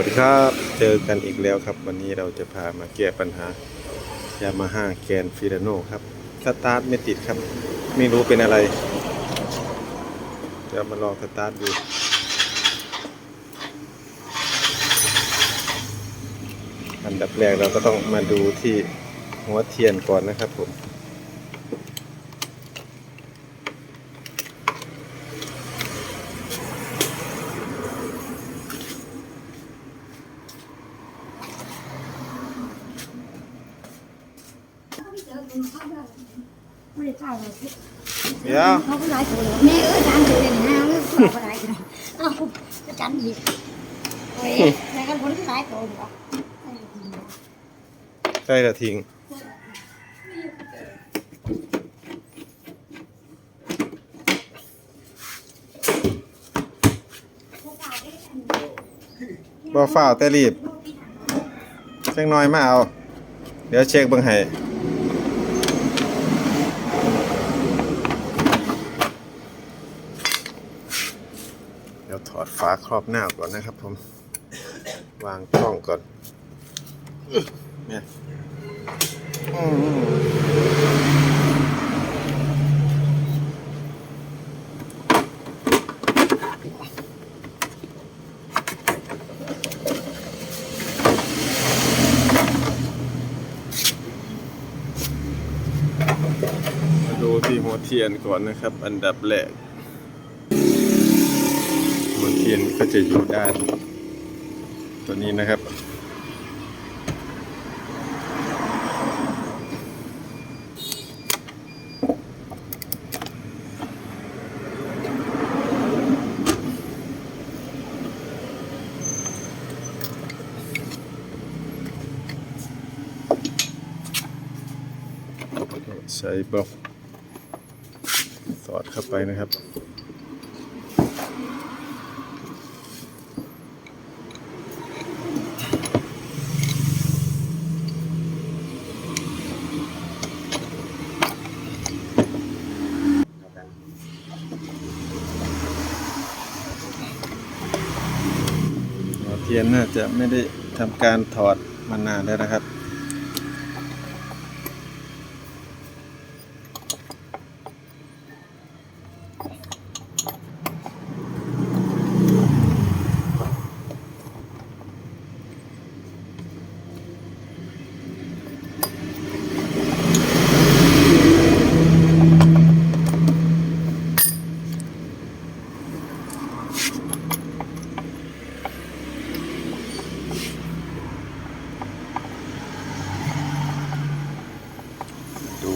วัสดีครับ เจอกันอีกแล้วครับ วันนี้เราจะพามาแก้ปัญหายามาฮ่าแกนฟิรโนครับ สตาร์ทไม่ติดครับ ไม่รู้เป็นอะไร เดี๋ยวมาลองสตาร์ทดูอันดับแรกเราก็ต้องมาดูที่หัวเทียนก่อนนะครับผม ไม่ได้จ่ายเลยเดี๋ยวเขาก็ไล่ตัวเลยแม่เอ้ยจานเดียวเลยนะเองตัวก็ได้กันอ้าจะจานอีกโอ้ยแม่กันคนที่ไล่ตัวหรอใกล้จะทิ้งบ่ฝ้าแต่รีบเช็คน้อยมาเอา เดี๋ยวเช็คเบิ่งให้ เดี๋ยวถอดฝาครอบหน้าก่อนนะครับผม วางกล้องก่อนเนี่ยมาดูที่หัวเทียนก่อนนะครับ อันดับแรก เทียนก็จะอยู่ด้าน ตัวนี้นะครับใช้บล็อกสอดเข้าไปนะครับ เทียนน่าจะไม่ได้ทำการถอดมานานแล้วนะครับ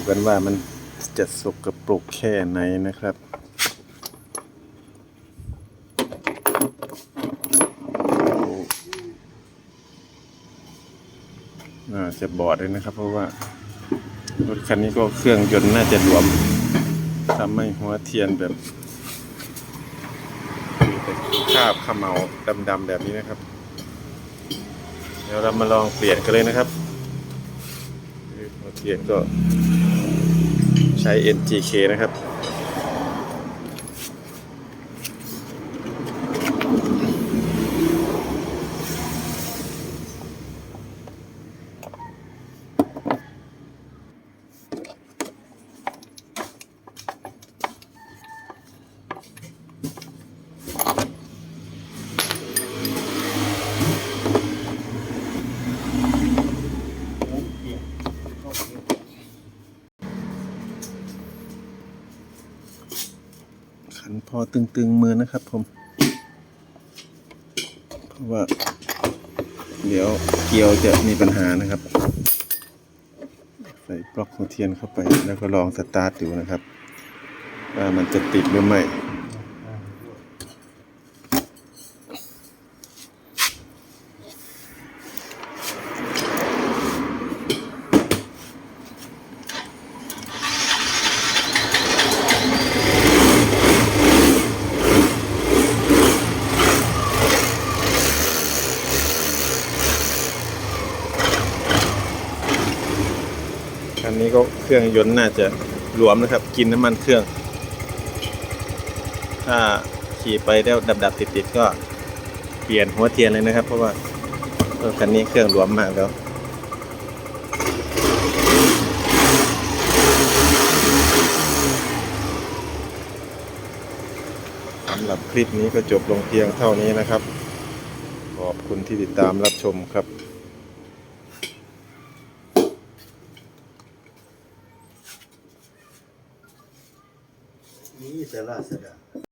กันว่ามันจะสกปรกแค่ไหนนะครับจะบอดเลยนะครับ เพราะว่ารถคันนี้ก็เครื่องยนต์น่าจะหลวมทำให้หัวเทียนแบบมีแต่คราบขมเหลาดำๆแบบนี้นะครับ เดี๋ยวเรามาลองเปลี่ยนกันเลยนะครับ เทียนก็ใช้ NGK นะครับ พอตึงๆมือนะครับผม เพราะว่า เดี๋ยวเกลียวจะมีปัญหานะครับ ใส่ปลอกของเทียนเข้าไปแล้วก็ลองสตาร์ทดูนะครับ ว่ามันจะติดหรือไม่ันนี้ก็เครื่องยนต์น่าจะหลวมนะครับ กินน้ำมันเครื่อง ถ้าขี่ไปแล้วดับดับติดติดก็เปลี่ยนหัวเทียนเลยนะครับ เพราะว่ารถคันนี้เครื่องหลวมมากแล้วสำหรับคลิปนี้ก็จบลงเพียงเท่านี้นะครับ ขอบคุณที่ติดตามรับชมครับ Jelas.